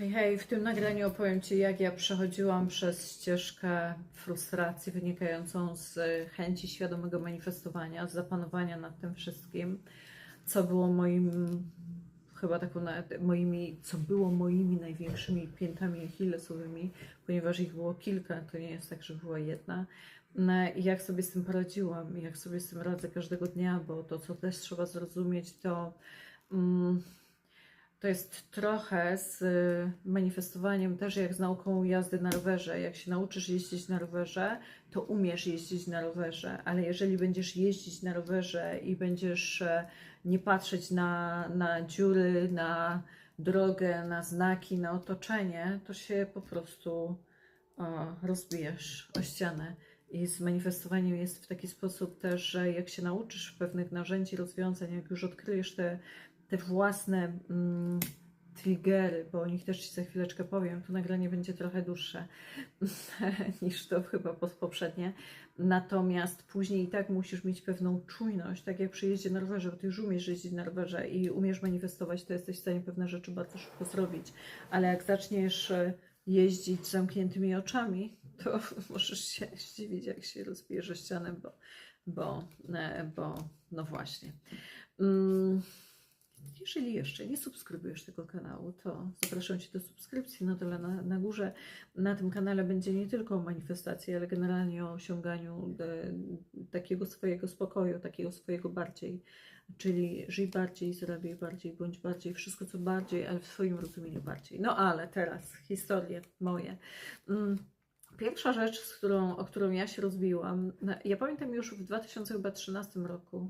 Hej, hej, w tym nagraniu opowiem Ci, jak ja przechodziłam przez ścieżkę frustracji wynikającą z chęci świadomego manifestowania, z zapanowania nad tym wszystkim, co było moim, chyba taką, moimi, co było moimi największymi piętami achillesowymi, ponieważ ich było kilka, to nie jest tak, że była jedna. No I jak sobie z tym poradziłam, jak sobie z tym radzę każdego dnia, bo to, co też trzeba zrozumieć, to. Mm, to jest trochę z y, manifestowaniem też jak z nauką jazdy na rowerze. Jak się nauczysz jeździć na rowerze, to umiesz jeździć na rowerze, ale jeżeli będziesz jeździć na rowerze i będziesz e, nie patrzeć na, na dziury, na drogę, na znaki, na otoczenie, to się po prostu o, rozbijesz o ścianę. I z manifestowaniem jest w taki sposób też, że jak się nauczysz pewnych narzędzi, rozwiązań, jak już odkryjesz te te własne mm, triggery, bo o nich też Ci za chwileczkę powiem. To nagranie będzie trochę dłuższe niż to chyba poprzednie. Natomiast później i tak musisz mieć pewną czujność, tak jak przy jeździe na rowerze, bo Ty już umiesz jeździć na rowerze i umiesz manifestować, to jesteś w stanie pewne rzeczy bardzo szybko zrobić. Ale jak zaczniesz e, jeździć z zamkniętymi oczami, to możesz się zdziwić, jak się rozbierze ścianę, bo, bo, e, bo no właśnie. Mm. Jeżeli jeszcze nie subskrybujesz tego kanału, to zapraszam Cię do subskrypcji na dole na, na górze. Na tym kanale będzie nie tylko o manifestacji, ale generalnie o osiąganiu de, takiego swojego spokoju, takiego swojego bardziej, czyli żyj bardziej, zarabiaj bardziej, bądź bardziej, wszystko co bardziej, ale w swoim rozumieniu bardziej. No ale teraz historie moje. Mm. Pierwsza rzecz, z którą, o którą ja się rozbiłam, ja pamiętam już w 2013 roku,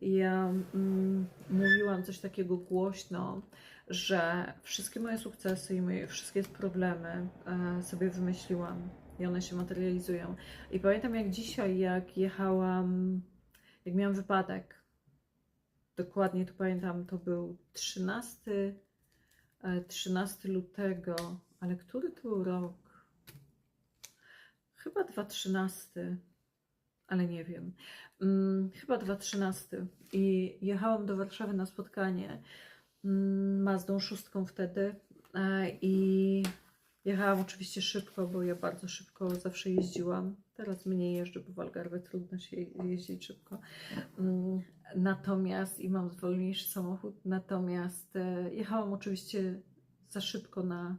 ja mm, mówiłam coś takiego głośno, że wszystkie moje sukcesy i moje wszystkie problemy e, sobie wymyśliłam i one się materializują. I pamiętam jak dzisiaj, jak jechałam, jak miałam wypadek, dokładnie to pamiętam, to był 13, 13 e, lutego, ale który to był rok? Chyba 2013, ale nie wiem. Hmm, chyba 2013. I jechałam do Warszawy na spotkanie hmm, Mazdą szóstką wtedy. E, I jechałam oczywiście szybko, bo ja bardzo szybko zawsze jeździłam. Teraz mniej jeżdżę, bo w Algarve trudno się jeździć szybko. Hmm, natomiast i mam wolniejszy samochód. Natomiast e, jechałam oczywiście za szybko na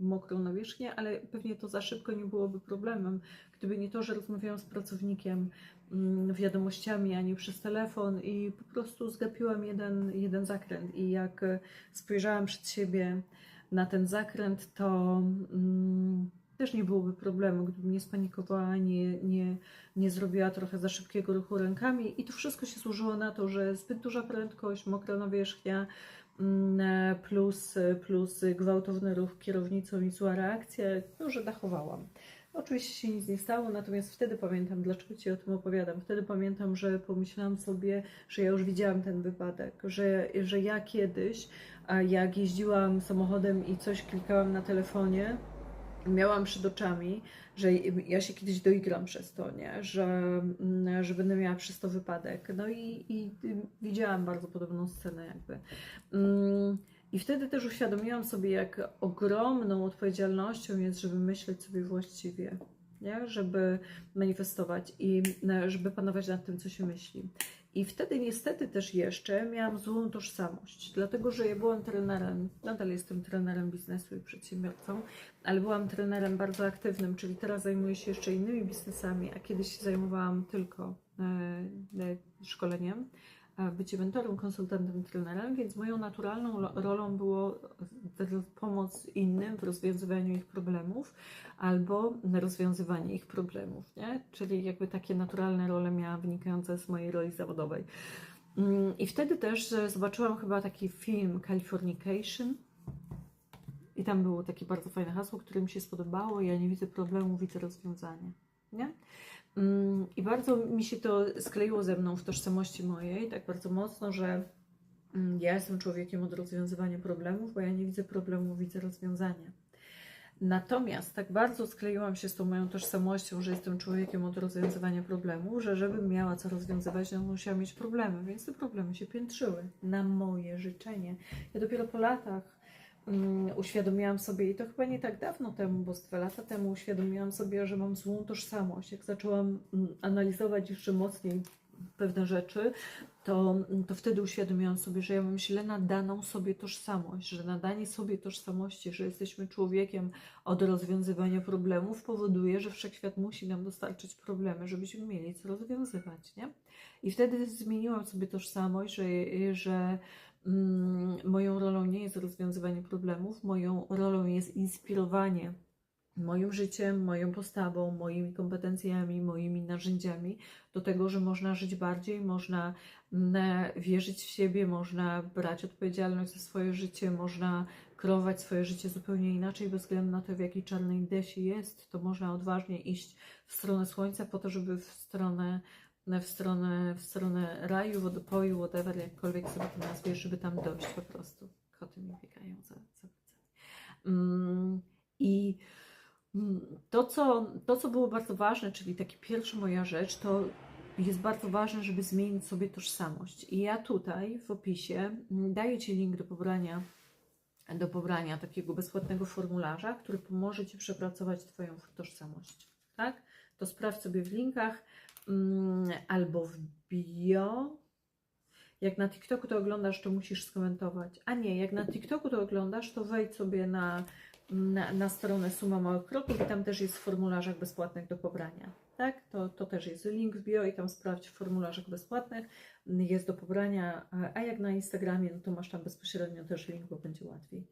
mokrą nawierzchnię, ale pewnie to za szybko nie byłoby problemem, gdyby nie to, że rozmawiałam z pracownikiem mm, wiadomościami, a nie przez telefon i po prostu zgapiłam jeden, jeden zakręt. I jak spojrzałam przed siebie na ten zakręt, to mm, też nie byłoby problemu, gdybym nie spanikowała, nie, nie, nie zrobiła trochę za szybkiego ruchu rękami. I to wszystko się służyło na to, że zbyt duża prędkość, mokra nawierzchnia, plus, plus gwałtowny ruch kierownicą i zła reakcja, no, że dachowałam. Oczywiście się nic nie stało, natomiast wtedy pamiętam, dlaczego Ci o tym opowiadam. Wtedy pamiętam, że pomyślałam sobie, że ja już widziałam ten wypadek, że, że ja kiedyś, jak jeździłam samochodem i coś klikałam na telefonie, miałam przed oczami, że ja się kiedyś doigram przez to, nie? Że, mm, że będę miała przez to wypadek. No i, i widziałam bardzo podobną scenę jakby. Mm, I wtedy też uświadomiłam sobie, jak ogromną odpowiedzialnością jest, żeby myśleć sobie właściwie, nie? żeby manifestować i żeby panować nad tym, co się myśli. I wtedy niestety też jeszcze miałam złą tożsamość, dlatego że ja byłam trenerem, nadal jestem trenerem biznesu i przedsiębiorcą, ale byłam trenerem bardzo aktywnym, czyli teraz zajmuję się jeszcze innymi biznesami, a kiedyś zajmowałam tylko e, e, szkoleniem bycie mentorem, konsultantem, trenerem, więc moją naturalną rolą było pomoc innym w rozwiązywaniu ich problemów albo rozwiązywanie ich problemów, nie? Czyli jakby takie naturalne role miałam wynikające z mojej roli zawodowej. Mm, I wtedy też zobaczyłam chyba taki film Californication i tam było takie bardzo fajne hasło, które mi się spodobało. Ja nie widzę problemu, widzę rozwiązanie. Nie? I bardzo mi się to skleiło ze mną w tożsamości mojej, tak bardzo mocno, że mm, ja jestem człowiekiem od rozwiązywania problemów, bo ja nie widzę problemu, widzę rozwiązania. Natomiast tak bardzo skleiłam się z tą moją tożsamością, że jestem człowiekiem od rozwiązywania problemów, że żebym miała co rozwiązywać, no musiała mieć problemy, więc te problemy się piętrzyły na moje życzenie. Ja dopiero po latach uświadomiłam sobie, i to chyba nie tak dawno temu, bo z dwa lata temu uświadomiłam sobie, że mam złą tożsamość. Jak zaczęłam mm, analizować jeszcze mocniej pewne rzeczy, to, to wtedy uświadomiłam sobie, że ja mam źle nadaną sobie tożsamość, że nadanie sobie tożsamości, że jesteśmy człowiekiem od rozwiązywania problemów, powoduje, że wszechświat musi nam dostarczyć problemy, żebyśmy mieli co rozwiązywać. Nie? I wtedy zmieniłam sobie tożsamość, że, że mm, moją rolą nie jest rozwiązywanie problemów, moją rolą jest inspirowanie moim życiem, moją postawą, moimi kompetencjami, moimi narzędziami do tego, że można żyć bardziej, można mm, wierzyć w siebie, można brać odpowiedzialność za swoje życie, można kreować swoje życie zupełnie inaczej, bez względu na to, w jakiej czarnej desie jest, to można odważnie iść w stronę słońca po to, żeby w stronę w stronę, w stronę raju, wodopoju, whatever, jakkolwiek sobie to nazwiesz, żeby tam dojść po prostu. Koty mi biegają za, za mm, I mm, to co, to, co było bardzo ważne, czyli taka pierwsza moja rzecz, to jest bardzo ważne, żeby zmienić sobie tożsamość. I ja tutaj w opisie mm, daję Ci link do pobrania, do pobrania takiego bezpłatnego formularza, który pomoże Ci przepracować Twoją tożsamość. Tak? To sprawdź sobie w linkach albo w bio. Jak na TikToku to oglądasz, to musisz skomentować. A nie, jak na TikToku to oglądasz, to wejdź sobie na, na, na stronę Suma Małych Kroków i tam też jest w formularzach bezpłatnych do pobrania. Tak? To, to też jest link w bio i tam sprawdź w formularzach bezpłatnych. Jest do pobrania. A jak na Instagramie, no to masz tam bezpośrednio też link, bo będzie łatwiej.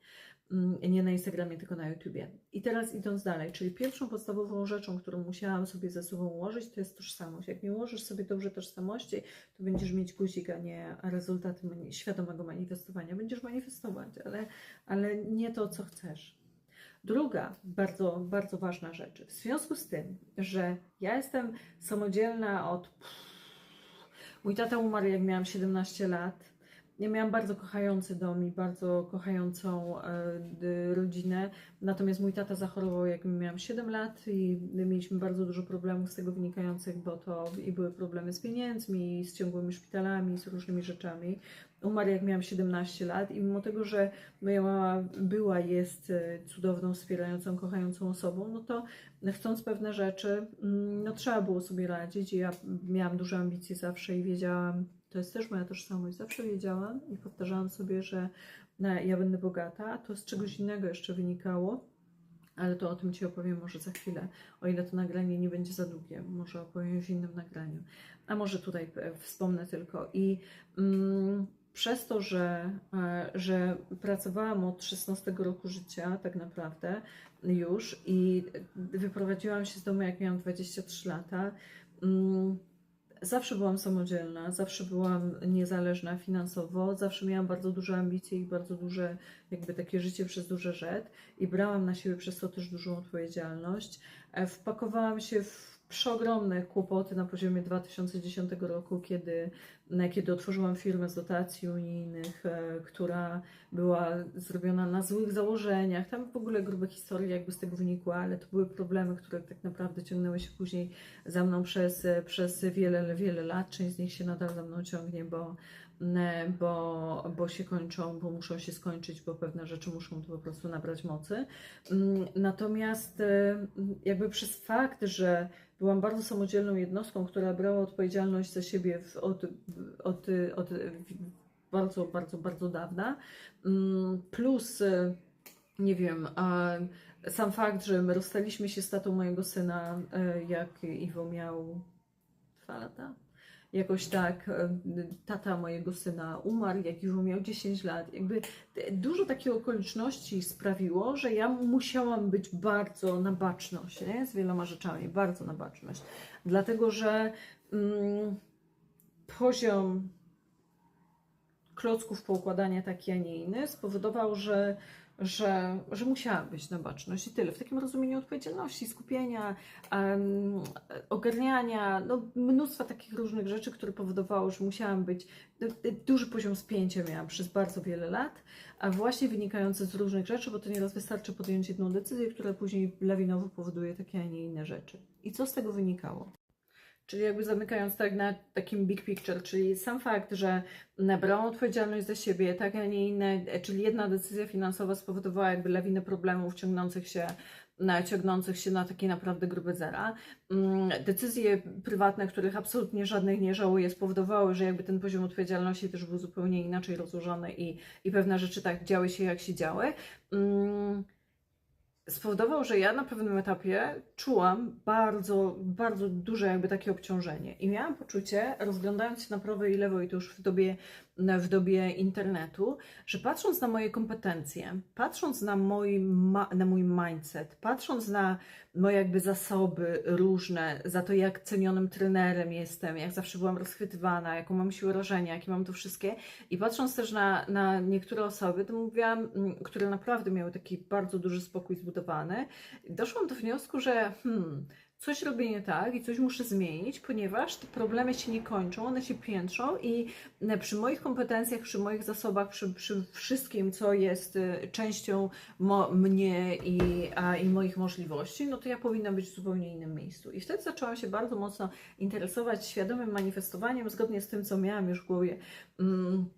Mm, Nie na Instagramie, tylko na YouTubie. I teraz idąc dalej, czyli pierwszą podstawową rzeczą, którą musiałam sobie ze sobą ułożyć, to jest tożsamość. Jak nie ułożysz sobie dobrze tożsamości, to będziesz mieć guzik, a nie rezultaty mani- świadomego manifestowania. Będziesz manifestować, ale, ale nie to, co chcesz. Druga bardzo, bardzo ważna rzecz. W związku z tym, że ja jestem samodzielna od. Mój tata umarł, jak miałam 17 lat. Ja miałam bardzo kochający dom i bardzo kochającą d- rodzinę. Natomiast mój tata zachorował, jak miałam 7 lat i mieliśmy bardzo dużo problemów z tego wynikających, bo to i były problemy z pieniędzmi, z ciągłymi szpitalami, z różnymi rzeczami. Umarł, jak miałam 17 lat i mimo tego, że moja mama była, jest e, cudowną, wspierającą, kochającą osobą, no to chcąc pewne rzeczy, mm, no trzeba było sobie radzić i ja miałam duże ambicje zawsze i wiedziałam, to jest też moja tożsamość, zawsze wiedziałam i powtarzałam sobie, że no, ja będę bogata, to z czegoś innego jeszcze wynikało, ale to o tym Ci opowiem może za chwilę, o ile to nagranie nie będzie za długie, może opowiem w innym nagraniu, a może tutaj e, wspomnę tylko. I mm, przez to, że, e, że pracowałam od 16 roku życia, tak naprawdę już, i wyprowadziłam się z domu, jak miałam 23 lata. mm, Zawsze byłam samodzielna, zawsze byłam niezależna finansowo, zawsze miałam bardzo duże ambicje i bardzo duże, jakby takie życie przez duże rzet i brałam na siebie przez to też dużą odpowiedzialność. E, Wpakowałam się w przeogromne kłopoty na poziomie 2010 roku, kiedy, na- kiedy otworzyłam firmę z dotacji unijnych, e, która była zrobiona na złych założeniach. Tam w ogóle grube historie jakby z tego wynikły, ale to były problemy, które tak naprawdę ciągnęły się później za mną przez, przez wiele, wiele lat. Część z nich się nadal za mną ciągnie, bo, e, bo, bo się kończą, bo muszą się skończyć, bo pewne rzeczy muszą tu po prostu nabrać mocy. Mm, Natomiast e, jakby przez fakt, że byłam bardzo samodzielną jednostką, która brała odpowiedzialność za siebie w, od, od, od bardzo, bardzo, bardzo dawna, mm, plus e, nie wiem, a sam fakt, że my rozstaliśmy się z tatą mojego syna, e, jak Iwo miał dwa lata. Jakoś tak, e, tata mojego syna umarł, jak Iwo miał 10 lat. Jakby dużo takich okoliczności sprawiło, że ja musiałam być bardzo na baczność nie? z wieloma rzeczami, bardzo na baczność. Dlatego, że mm, poziom klocków poukładania taki, a nie inny spowodował, że, że, że musiałam być na baczność i tyle. W takim rozumieniu odpowiedzialności, skupienia, em, ogarniania, no, mnóstwa takich różnych rzeczy, które powodowało, że musiałam być, duży poziom spięcia miałam przez bardzo wiele lat, a właśnie wynikający z różnych rzeczy, bo to nieraz wystarczy podjąć jedną decyzję, która później lawinowo powoduje takie, a nie inne rzeczy. I co z tego wynikało? Czyli jakby zamykając tak na takim big picture, czyli sam fakt, że brałam odpowiedzialność za siebie, tak, a nie inne, czyli jedna decyzja finansowa spowodowała jakby lawinę problemów ciągnących się na, ciągnących się na takie naprawdę grube zera. Mm, Decyzje prywatne, których absolutnie żadnych nie żałuję, spowodowały, że jakby ten poziom odpowiedzialności też był zupełnie inaczej rozłożony i, i pewne rzeczy tak działy się, jak się działy. Spowodował, że ja na pewnym etapie czułam bardzo, bardzo duże jakby takie obciążenie. I miałam poczucie, rozglądając się na prawo i lewo i to już w dobie, w dobie internetu, że patrząc na moje kompetencje, patrząc na mój, na mój mindset, patrząc na moje jakby zasoby różne, za to jak cenionym trenerem jestem, jak zawsze byłam rozchwytywana, jaką mam siłę rażenia, jakie mam to wszystkie. I patrząc też na, na niektóre osoby, to mówiłam, mm, które naprawdę miały taki bardzo duży spokój zbudowany, doszłam do wniosku, że hmm, coś robię nie tak i coś muszę zmienić, ponieważ te problemy się nie kończą, one się piętrzą i e, przy moich kompetencjach, przy moich zasobach, przy, przy wszystkim, co jest e, częścią mo- mnie i, a, i moich możliwości, no to ja powinna być w zupełnie innym miejscu. I wtedy zaczęłam się bardzo mocno interesować świadomym manifestowaniem, zgodnie z tym, co miałam już w głowie. Mm,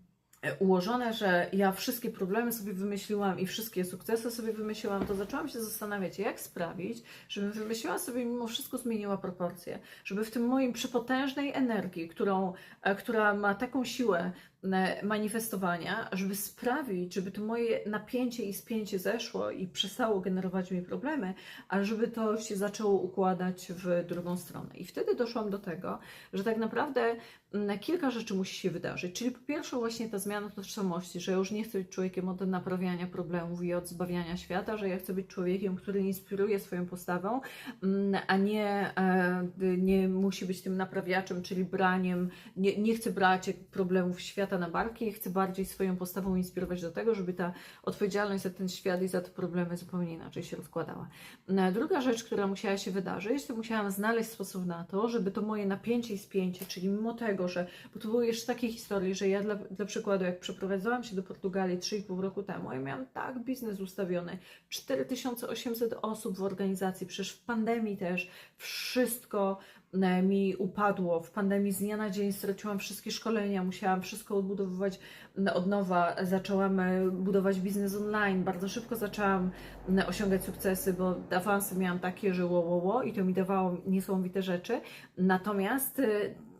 ułożone, że ja wszystkie problemy sobie wymyśliłam i wszystkie sukcesy sobie wymyśliłam, to zaczęłam się zastanawiać, jak sprawić, żebym wymyśliła sobie mimo wszystko zmieniła proporcje, żeby w tym moim przepotężnej energii, którą, e, która ma taką siłę e, manifestowania, żeby sprawić, żeby to moje napięcie i spięcie zeszło i przestało generować mi problemy, a żeby to się zaczęło układać w drugą stronę. I wtedy doszłam do tego, że tak naprawdę kilka rzeczy musi się wydarzyć. Czyli po pierwsze właśnie ta zmiana tożsamości, że ja już nie chcę być człowiekiem od naprawiania problemów i od zbawiania świata, że ja chcę być człowiekiem, który inspiruje swoją postawą, mm, a nie, e, nie musi być tym naprawiaczem, czyli braniem, nie, nie chcę brać problemów świata na barki, chcę bardziej swoją postawą inspirować do tego, żeby ta odpowiedzialność za ten świat i za te problemy zupełnie inaczej się rozkładała. Druga rzecz, która musiała się wydarzyć, to musiałam znaleźć sposób na to, żeby to moje napięcie i spięcie, czyli mimo tego, że, bo to były jeszcze takie historie, że ja dla, dla przykładu, jak przeprowadzałam się do Portugalii 3,5 roku temu, ja miałam tak biznes ustawiony, 4800 osób w organizacji, przecież w pandemii też wszystko e, mi upadło. W pandemii z dnia na dzień straciłam wszystkie szkolenia, musiałam wszystko odbudowywać od nowa. Zaczęłam e, budować biznes online. Bardzo szybko zaczęłam osiągać sukcesy, bo awansy miałam takie, że ło, ło i to mi dawało niesamowite rzeczy. Natomiast e,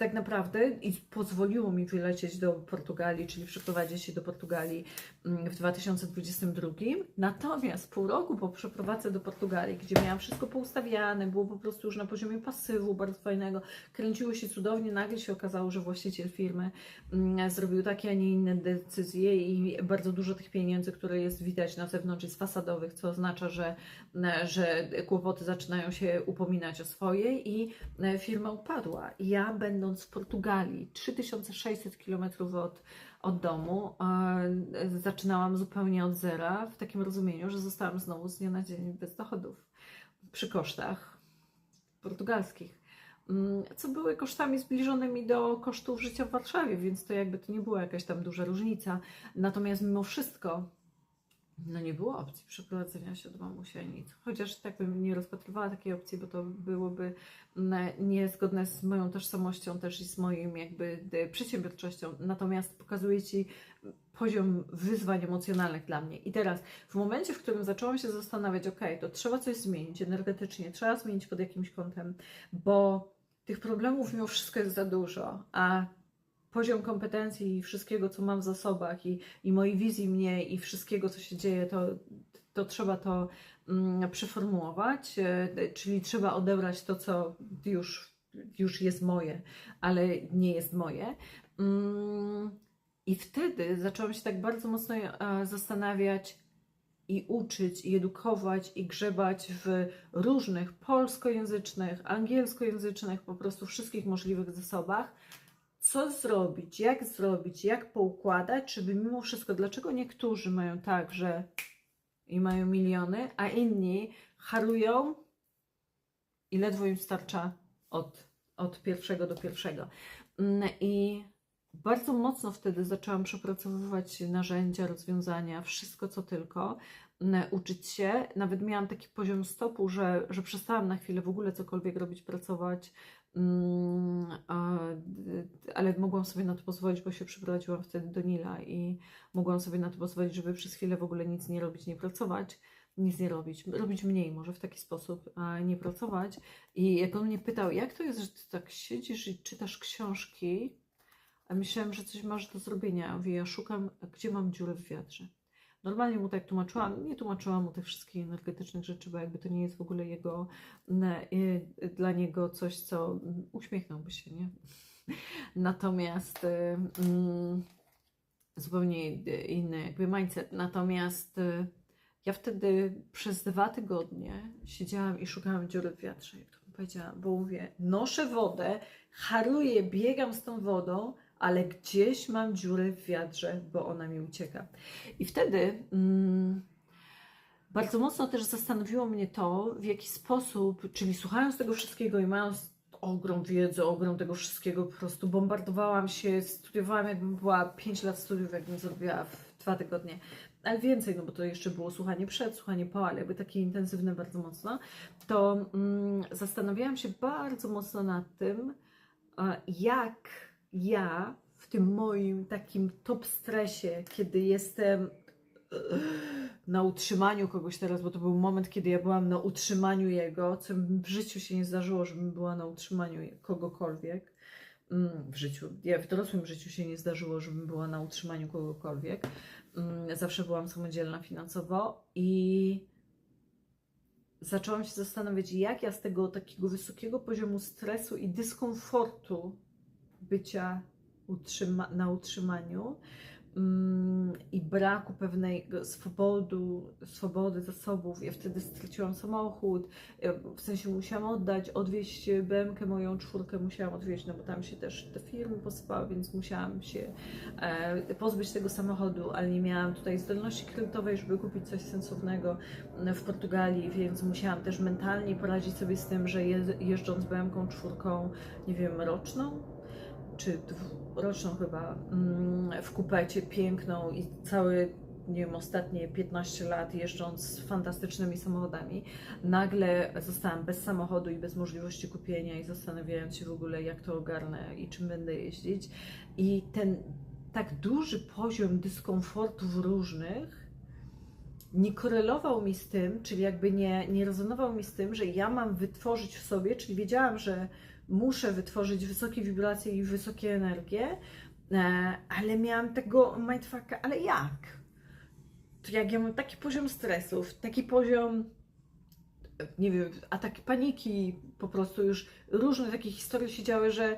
tak naprawdę i pozwoliło mi wylecieć do Portugalii, czyli przeprowadzić się do Portugalii mm, w 2022. Natomiast pół roku po przeprowadzce do Portugalii, gdzie miałam wszystko poustawiane, było po prostu już na poziomie pasywu bardzo fajnego, kręciło się cudownie, nagle się okazało, że właściciel firmy mm, zrobił takie, a nie inne decyzje i bardzo dużo tych pieniędzy, które jest widać na zewnątrz, jest fasadowych, co oznacza, że, że kłopoty zaczynają się upominać o swoje i e, firma upadła. Ja będąc w Portugalii, 3600 km od, od domu, zaczynałam zupełnie od zera, w takim rozumieniu, że zostałam znowu z dnia na dzień bez dochodów przy kosztach portugalskich. Mm, Co były kosztami zbliżonymi do kosztów życia w Warszawie, więc to jakby to nie była jakaś tam duża różnica. Natomiast mimo wszystko no nie było opcji przeprowadzenia się do mamusi ani nic. Chociaż tak bym nie rozpatrywała takiej opcji, bo to byłoby niezgodne z moją tożsamością też i z moim jakby y, przedsiębiorczością. Natomiast pokazuje Ci poziom wyzwań emocjonalnych dla mnie. I teraz w momencie, w którym zaczęłam się zastanawiać, ok, to trzeba coś zmienić energetycznie, trzeba zmienić pod jakimś kątem, bo tych problemów mimo wszystko jest za dużo, a poziom kompetencji i wszystkiego, co mam w zasobach i, i mojej wizji mnie i wszystkiego, co się dzieje, to, to trzeba to mm, przeformułować, e, czyli trzeba odebrać to, co już, już jest moje, ale nie jest moje. Mm, I wtedy zaczęłam się tak bardzo mocno e, zastanawiać, i uczyć, i edukować, i grzebać w różnych polskojęzycznych, angielskojęzycznych, po prostu wszystkich możliwych zasobach, co zrobić, jak zrobić, jak poukładać, żeby mimo wszystko, dlaczego niektórzy mają tak, że i mają miliony, a inni harują i ledwo im starcza od, od pierwszego do pierwszego. Mm, I bardzo mocno wtedy zaczęłam przepracowywać narzędzia, rozwiązania, wszystko co tylko, mm, uczyć się. Nawet miałam taki poziom stopu, że, że przestałam na chwilę w ogóle cokolwiek robić, pracować, ale mogłam sobie na to pozwolić, bo się przeprowadziłam wtedy do Nila i mogłam sobie na to pozwolić, żeby przez chwilę w ogóle nic nie robić, nie pracować, nic nie robić, robić mniej może w taki sposób, a nie pracować. I jak on mnie pytał, jak to jest, że ty tak siedzisz i czytasz książki, a myślałam, że coś masz do zrobienia. Ja mówię, ja szukam, gdzie mam dziurę w wiatrze. Normalnie mu tak tłumaczyłam, nie tłumaczyłam mu tych wszystkich energetycznych rzeczy, bo jakby to nie jest w ogóle jego, y, dla niego coś, co uśmiechnąłby się, nie? Natomiast y, mm, zupełnie inny jakby mindset. Natomiast y, ja wtedy przez dwa tygodnie siedziałam i szukałam dziury w wiatrze, jak to powiedziałam, bo mówię, noszę wodę, haruję, biegam z tą wodą, ale gdzieś mam dziurę w wiatrze, bo ona mi ucieka. I wtedy mm, bardzo mocno też zastanowiło mnie to, w jaki sposób, czyli słuchając tego wszystkiego i mając ogrom wiedzy, ogrom tego wszystkiego, po prostu bombardowałam się, studiowałam jakbym była 5 lat studiów, jakbym zrobiła w dwa tygodnie, ale więcej, no bo to jeszcze było słuchanie przed, słuchanie po, ale jakby takie intensywne bardzo mocno, to mm, zastanawiałam się bardzo mocno nad tym, e, jak ja w tym moim takim top stresie, kiedy jestem na utrzymaniu kogoś teraz, bo to był moment, kiedy ja byłam na utrzymaniu jego, co w życiu się nie zdarzyło, żebym była na utrzymaniu kogokolwiek. Mm, W życiu, ja w dorosłym życiu się nie zdarzyło, żebym była na utrzymaniu kogokolwiek. Mm, Zawsze byłam samodzielna finansowo i zaczęłam się zastanawiać, jak ja z tego takiego wysokiego poziomu stresu i dyskomfortu bycia utrzyma na utrzymaniu mm, i braku pewnej swobodu, swobody zasobów. Ja wtedy straciłam samochód, ja w sensie musiałam oddać, odwieźć BMK moją czwórkę, musiałam odwieźć, no bo tam się też te firmy posypały, więc musiałam się e, pozbyć tego samochodu, ale nie miałam tutaj zdolności kredytowej, żeby kupić coś sensownego w Portugalii, więc musiałam też mentalnie poradzić sobie z tym, że je, jeżdżąc BMK czwórką, nie wiem, roczną, czy roczną chyba, mm, w kupecie piękną i cały, nie wiem, ostatnie 15 lat jeżdżąc fantastycznymi samochodami, nagle zostałam bez samochodu i bez możliwości kupienia i zastanawiając się w ogóle, jak to ogarnę i czym będę jeździć. I ten tak duży poziom dyskomfortów różnych nie korelował mi z tym, czyli jakby nie, nie rezonował mi z tym, że ja mam wytworzyć w sobie, czyli wiedziałam, że muszę wytworzyć wysokie wibracje i wysokie energie, e, ale miałam tego mindfucka, ale jak? To jak ja mam taki poziom stresów, taki poziom, nie wiem, ataki paniki, po prostu już różne takie historie się działy, że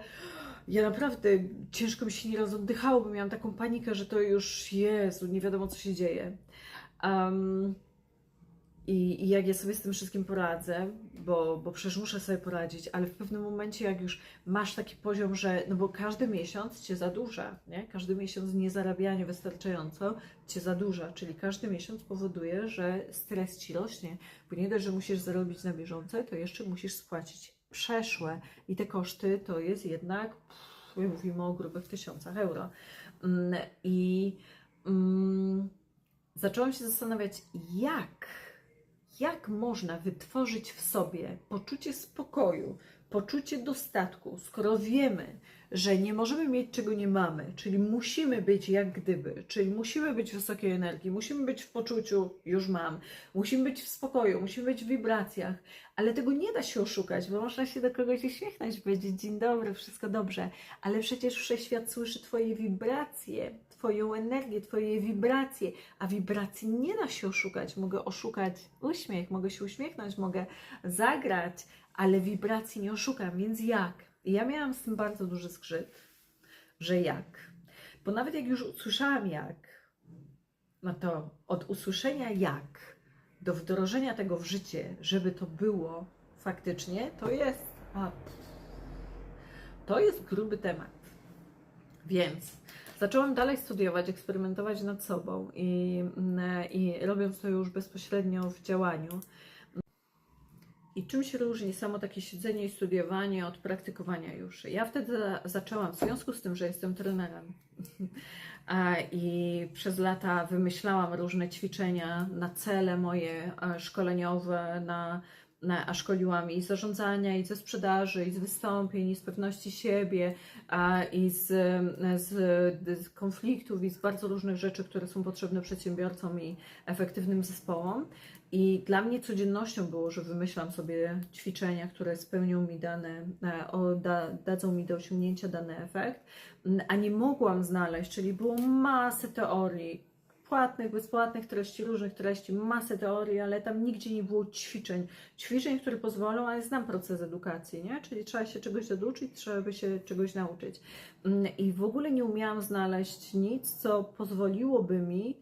ja naprawdę ciężko mi się nieraz oddychało, bo miałam taką panikę, że to już Jezu, nie wiadomo co się dzieje. Um, i, I jak ja sobie z tym wszystkim poradzę, bo, bo przecież muszę sobie poradzić, ale w pewnym momencie, jak już masz taki poziom, że no bo każdy miesiąc cię zadłuża, nie? Każdy miesiąc niezarabiania wystarczająco cię zadłuża, czyli każdy miesiąc powoduje, że stres ci rośnie, bo nie dość, że musisz zarobić na bieżące, to jeszcze musisz spłacić przeszłe i te koszty to jest jednak, pff, mówimy o grubych tysiącach euro. Mm, I mm, zaczęłam się zastanawiać, jak jak można wytworzyć w sobie poczucie spokoju, poczucie dostatku, skoro wiemy, że nie możemy mieć czego nie mamy, czyli musimy być jak gdyby, czyli musimy być w wysokiej energii, musimy być w poczuciu, już mam, musimy być w spokoju, musimy być w wibracjach, ale tego nie da się oszukać, bo można się do kogoś uśmiechnąć, powiedzieć dzień dobry, wszystko dobrze, ale przecież wszechświat słyszy Twoje wibracje, Twoją energię, Twoje wibracje, a wibracji nie da się oszukać. Mogę oszukać uśmiech, mogę się uśmiechnąć, mogę zagrać, ale wibracji nie oszukam, więc jak? Ja miałam z tym bardzo duży zgrzyt, że jak? Bo nawet jak już usłyszałam jak, no to od usłyszenia jak do wdrożenia tego w życie, żeby to było faktycznie, to jest, a, to jest gruby temat. Więc zaczęłam dalej studiować, eksperymentować nad sobą i, i robiąc to już bezpośrednio w działaniu. I czym się różni samo takie siedzenie i studiowanie od praktykowania już? Ja wtedy za- zaczęłam, w związku z tym, że jestem trenerem i przez lata wymyślałam różne ćwiczenia na cele moje e, szkoleniowe, na- a szkoliłam i z zarządzania, i ze sprzedaży, i z wystąpień, i z pewności siebie, a, i z, z, z konfliktów, i z bardzo różnych rzeczy, które są potrzebne przedsiębiorcom i efektywnym zespołom. I dla mnie codziennością było, że wymyślam sobie ćwiczenia, które spełnią mi dane, e, o, da, dadzą mi do osiągnięcia dany efekt, a nie mogłam znaleźć, czyli było masę teorii, płatnych, bezpłatnych treści, różnych treści, masę teorii, ale tam nigdzie nie było ćwiczeń. Ćwiczeń, które pozwolą, ale znam proces edukacji, nie? Czyli trzeba się czegoś doduczyć, trzeba by się czegoś nauczyć. Mm, I w ogóle nie umiałam znaleźć nic, co pozwoliłoby mi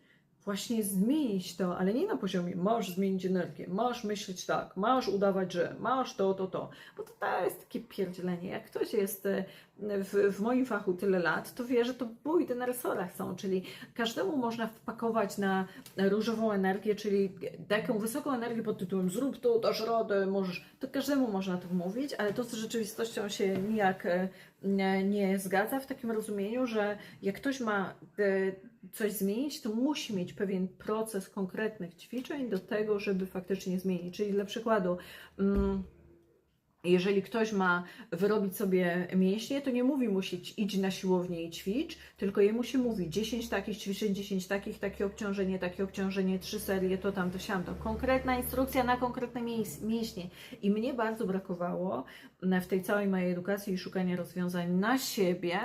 właśnie zmienić to, ale nie na poziomie masz zmienić energię, masz myśleć tak, masz udawać, że masz to, to, to, bo to, to jest takie pierdzielenie. Jak ktoś jest e, w, w moim fachu tyle lat, to wie, że to bójdy na resorach są, czyli każdemu można wpakować na różową energię, czyli taką wysoką energię pod tytułem zrób to, dasz radę, możesz, to każdemu można to mówić, ale to z rzeczywistością się nijak e, nie, nie zgadza w takim rozumieniu, że jak ktoś ma e, coś zmienić, to musi mieć pewien proces konkretnych ćwiczeń do tego, żeby faktycznie zmienić. Czyli dla przykładu, mm, jeżeli ktoś ma wyrobić sobie mięśnie, to nie mówi mu się "Idź- na siłownię i ćwicz, tylko jemu się mówi 10 takich ćwiczeń, 10 takich, takie obciążenie, takie obciążenie, trzy serie, to tam, to siamto. Konkretna instrukcja na konkretne mięśnie. I mnie bardzo brakowało m, w tej całej mojej edukacji i szukania rozwiązań na siebie,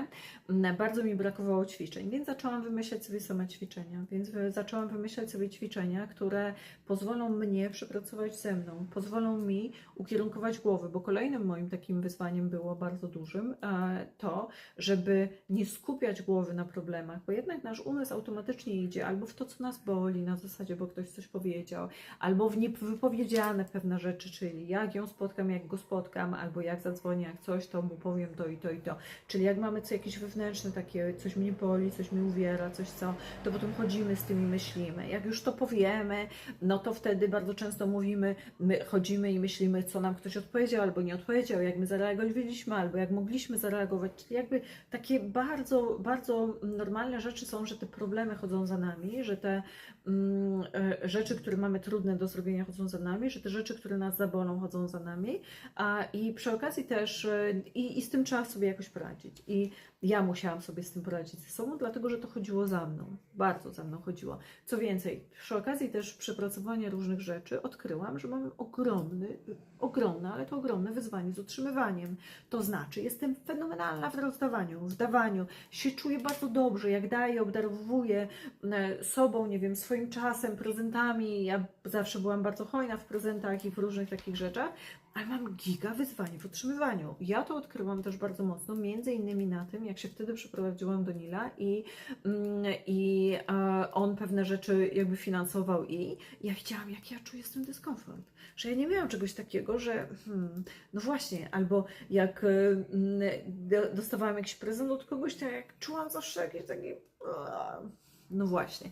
m, bardzo mi brakowało ćwiczeń, więc zaczęłam wymyślać sobie same ćwiczenia. Więc zaczęłam wymyślać sobie ćwiczenia, które pozwolą mnie przepracować ze mną, pozwolą mi ukierunkować głowy, bo kolejnym moim takim wyzwaniem było bardzo dużym e, to, żeby nie skupiać głowy na problemach, bo jednak nasz umysł automatycznie idzie albo w to, co nas boli, na zasadzie, bo ktoś coś powiedział, albo w niewypowiedziane pewne rzeczy, czyli jak ją spotkam, jak go spotkam, albo jak zadzwonię, jak coś, to mu powiem to i to i to. Czyli jak mamy co jakieś wewnętrzne takie, coś mnie boli, coś mnie uwiera, coś co, to potem chodzimy z tym i myślimy. Jak już to powiemy, no to wtedy bardzo często mówimy, my chodzimy i myślimy, co nam ktoś odpowiedział albo nie odpowiedział, jak my zareagowaliśmy, albo jak mogliśmy zareagować. Czyli jakby takie bardzo, bardzo normalne rzeczy są, że te problemy chodzą za nami, że te mm, e, rzeczy, które mamy trudne do zrobienia, chodzą za nami, że te rzeczy, które nas zabolą, chodzą za nami. A, I przy okazji też, e, i, i z tym trzeba sobie jakoś poradzić. I ja musiałam sobie z tym poradzić ze sobą, dlatego że to chodziło za mną. Bardzo za mną chodziło. Co więcej, przy okazji też przepracowania różnych rzeczy odkryłam, że mam ogromny, ogromne, ale to ogromne wyzwanie z utrzymywaniem. To znaczy, jestem fenomenalna w rozdawaniu, w dawaniu. Się czuję bardzo dobrze, jak daję, obdarowuję e, sobą, nie wiem, swoim czasem, prezentami. Ja zawsze byłam bardzo hojna w prezentach i w różnych takich rzeczach, ale mam giga wyzwanie w utrzymywaniu. Ja to odkryłam też bardzo mocno, między innymi na tym, jak się wtedy przeprowadziłam do Nila i, mm, i e, on pewne rzeczy jakby finansował i ja widziałam, jak ja czuję z tym dyskomfort. Że ja nie miałam czegoś takiego, że hmm, no właśnie, albo jak e, mm, do- dostawałam jakiś prezent od kogoś, to jak czułam zawsze jakieś takie... No właśnie.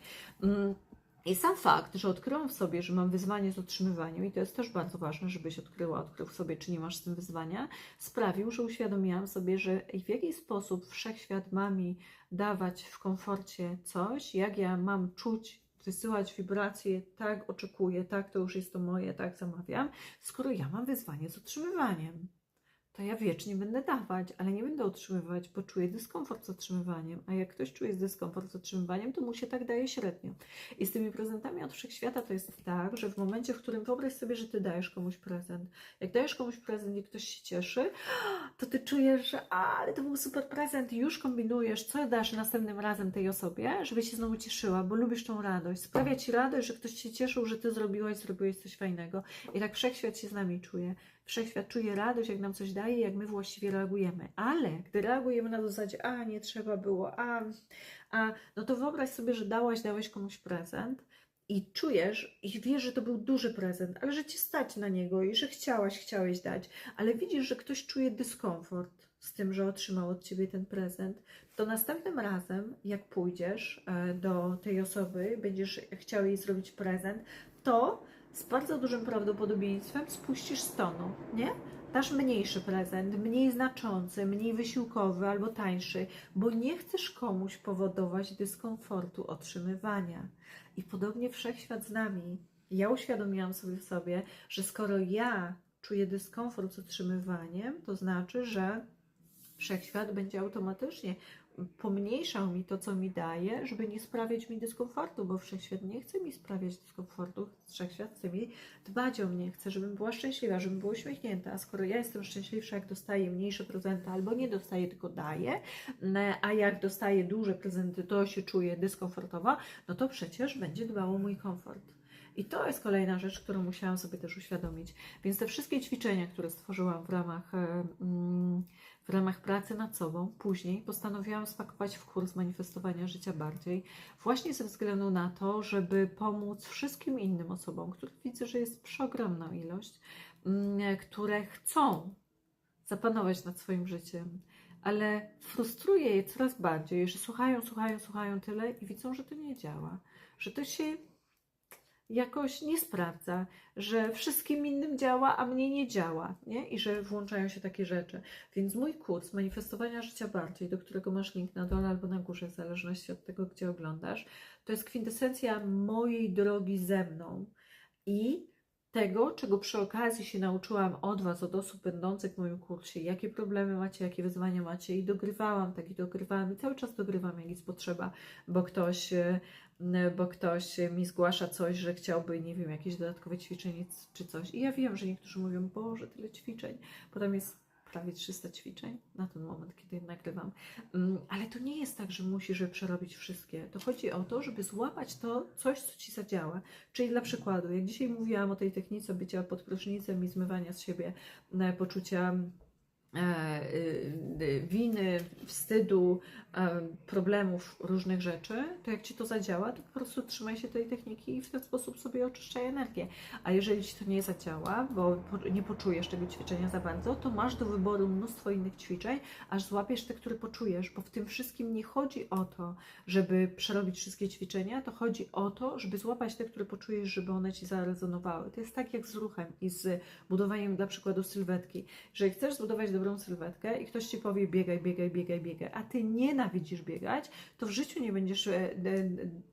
I sam fakt, że odkryłam w sobie, że mam wyzwanie z utrzymywaniem, i to jest też bardzo ważne, żebyś odkryła, odkrył w sobie, czy nie masz z tym wyzwania, sprawił, że uświadomiłam sobie, że w jaki sposób wszechświat ma mi dawać w komforcie coś, jak ja mam czuć, wysyłać wibracje, tak oczekuję, tak to już jest to moje, tak zamawiam, skoro ja mam wyzwanie z utrzymywaniem to ja wiecznie będę dawać, ale nie będę otrzymywać, bo czuję dyskomfort z otrzymywaniem. A jak ktoś czuje dyskomfort z otrzymywaniem, to mu się tak daje średnio. I z tymi prezentami od wszechświata to jest tak, że w momencie, w którym wyobraź sobie, że ty dajesz komuś prezent. Jak dajesz komuś prezent i ktoś się cieszy, to ty czujesz, że a, ale to był super prezent i już kombinujesz, co dasz następnym razem tej osobie, żeby się znowu cieszyła, bo lubisz tą radość. Sprawia ci radość, że ktoś się cieszył, że ty zrobiłaś, zrobiłeś coś fajnego. I tak wszechświat się z nami czuje. Wszechświat czuje radość, jak nam coś daje, jak my właściwie reagujemy. Ale gdy reagujemy na zasadzie, a nie trzeba było, a, a, no to wyobraź sobie, że dałaś, dałeś komuś prezent i czujesz i wiesz, że to był duży prezent, ale że ci stać na niego i że chciałaś, chciałeś dać, ale widzisz, że ktoś czuje dyskomfort z tym, że otrzymał od ciebie ten prezent, to następnym razem, jak pójdziesz e, do tej osoby, będziesz chciał jej zrobić prezent, to z bardzo dużym prawdopodobieństwem spuścisz z tonu, nie? Dasz mniejszy prezent, mniej znaczący, mniej wysiłkowy albo tańszy, bo nie chcesz komuś powodować dyskomfortu otrzymywania. I podobnie wszechświat z nami. Ja uświadomiłam sobie w sobie, że skoro ja czuję dyskomfort z utrzymywaniem, to znaczy, że wszechświat będzie automatycznie pomniejszał mi to, co mi daje, żeby nie sprawiać mi dyskomfortu, bo wszechświat nie chce mi sprawiać dyskomfortu, wszechświat chce mi dbać o mnie, chce, żebym była szczęśliwa, żebym była uśmiechnięta, a skoro ja jestem szczęśliwsza, jak dostaję mniejsze prezenty, albo nie dostaję, tylko daję, a jak dostaję duże prezenty, to się czuję dyskomfortowo, no to przecież będzie dbało o mój komfort. I to jest kolejna rzecz, którą musiałam sobie też uświadomić. Więc te wszystkie ćwiczenia, które stworzyłam w ramach, mm, w ramach pracy nad sobą, później postanowiłam spakować w kurs manifestowania życia bardziej, właśnie ze względu na to, żeby pomóc wszystkim innym osobom, których widzę, że jest przeogromna ilość, mm, które chcą zapanować nad swoim życiem, ale frustruje je coraz bardziej, że słuchają, słuchają, słuchają tyle i widzą, że to nie działa, że to się jakoś nie sprawdza, że wszystkim innym działa, a mnie nie działa, nie? I że włączają się takie rzeczy. Więc mój kurs manifestowania życia bardziej, do którego masz link na dole albo na górze, w zależności od tego, gdzie oglądasz, to jest kwintesencja mojej drogi ze mną i tego, czego przy okazji się nauczyłam od Was, od osób będących w moim kursie, jakie problemy macie, jakie wyzwania macie i dogrywałam, tak i dogrywałam i cały czas dogrywam, jak jest potrzeba, bo ktoś bo ktoś mi zgłasza coś, że chciałby, nie wiem, jakieś dodatkowe ćwiczenie czy coś. I ja wiem, że niektórzy mówią, Boże, tyle ćwiczeń. Potem jest prawie 300 ćwiczeń na ten moment, kiedy nagrywam. Mm, ale to nie jest tak, że musisz przerobić wszystkie. To chodzi o to, żeby złapać to coś, co Ci zadziała. Czyli dla przykładu, jak dzisiaj mówiłam o tej technice bycia pod prysznicem i zmywania z siebie e, poczucia y, winy, wstydu, e, problemów, różnych rzeczy, to jak Ci to zadziała, to po prostu trzymaj się tej techniki i w ten sposób sobie oczyszczaj energię. A jeżeli Ci to nie zadziała, bo nie poczujesz tego ćwiczenia za bardzo, to masz do wyboru mnóstwo innych ćwiczeń, aż złapiesz te, które poczujesz, bo w tym wszystkim nie chodzi o to, żeby przerobić wszystkie ćwiczenia, to chodzi o to, żeby złapać te, które poczujesz, żeby one Ci zarezonowały. To jest tak jak z ruchem i z budowaniem na przykładu sylwetki. Jeżeli chcesz zbudować do dobrą sylwetkę i ktoś ci powie biegaj, biegaj, biegaj, biegaj, a ty nienawidzisz biegać, to w życiu nie będziesz e,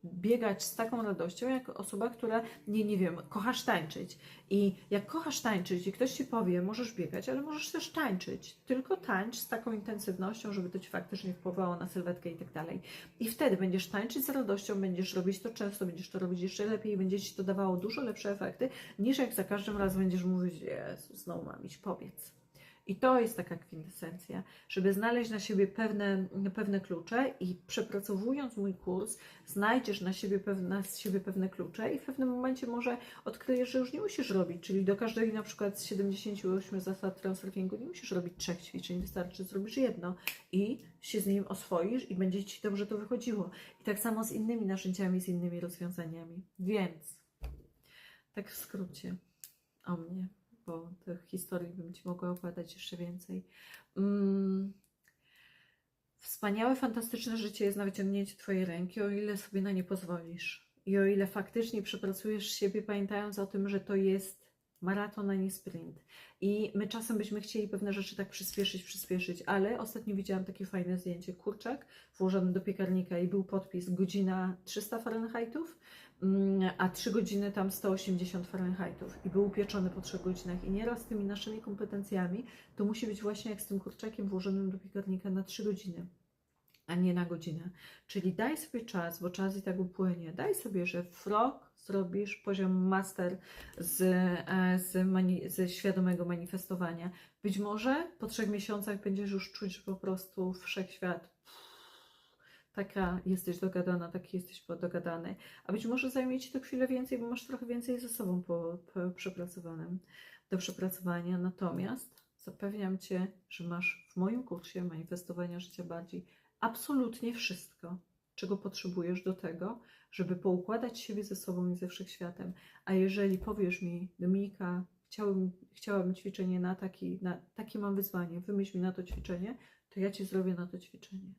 biegać z taką radością, jak osoba, która nie, nie wiem, kochasz tańczyć. I jak kochasz tańczyć i ktoś ci powie, możesz biegać, ale możesz też tańczyć, tylko tańcz z taką intensywnością, żeby to ci faktycznie wpływało na sylwetkę i tak dalej. I wtedy będziesz tańczyć z radością, będziesz robić to często, będziesz to robić jeszcze lepiej i będzie ci to dawało dużo lepsze efekty, niż jak za każdym razem będziesz mówić, Jezu, znowu mam iść, powiedz. I to jest taka kwintesencja, żeby znaleźć na siebie pewne, pewne klucze i przepracowując mój kurs, znajdziesz na siebie, pewne, na siebie pewne klucze i w pewnym momencie może odkryjesz, że już nie musisz robić, czyli do każdej na przykład z 78 zasad transurfingu nie musisz robić trzech ćwiczeń, wystarczy, zrobisz jedno i się z nim oswoisz i będzie Ci dobrze to wychodziło. I tak samo z innymi narzędziami, z innymi rozwiązaniami. Więc, tak w skrócie o mnie bo tych historii bym Ci mogła opowiadać jeszcze więcej. Mm. Wspaniałe, fantastyczne życie jest na wyciągnięcie Twojej ręki, o ile sobie na nie pozwolisz. I o ile faktycznie przepracujesz siebie, pamiętając o tym, że to jest maraton, a nie sprint. I my czasem byśmy chcieli pewne rzeczy tak przyspieszyć, przyspieszyć, ale ostatnio widziałam takie fajne zdjęcie. Kurczak włożony do piekarnika i był podpis godzina 300 Fahrenheitów, a 3 godziny tam 180 Fahrenheitów i był upieczony po 3 godzinach. I nieraz z tymi naszymi kompetencjami to musi być właśnie jak z tym kurczakiem włożonym do piekarnika na 3 godziny, a nie na godzinę. Czyli daj sobie czas, bo czas i tak upłynie. Daj sobie, że w zrobisz poziom master z, e, z mani świadomego manifestowania. Być może po trzech miesiącach będziesz już czuć, że po prostu wszechświat taka jesteś dogadana, taki jesteś dogadany. A być może zajmie Ci to chwilę więcej, bo masz trochę więcej ze sobą po, po przepracowanym do przepracowania. Natomiast zapewniam Cię, że masz w moim kursie manifestowania życia bardziej absolutnie wszystko, czego potrzebujesz do tego, żeby poukładać siebie ze sobą i ze wszechświatem. A jeżeli powiesz mi, Dominika, chciałbym, chciałabym ćwiczenie na taki, na takie mam wyzwanie, wymyśl mi na to ćwiczenie, to ja Ci zrobię na to ćwiczenie.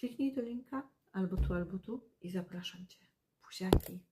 Kliknij do linka albo tu, albo tu i zapraszam Cię. Buziaki.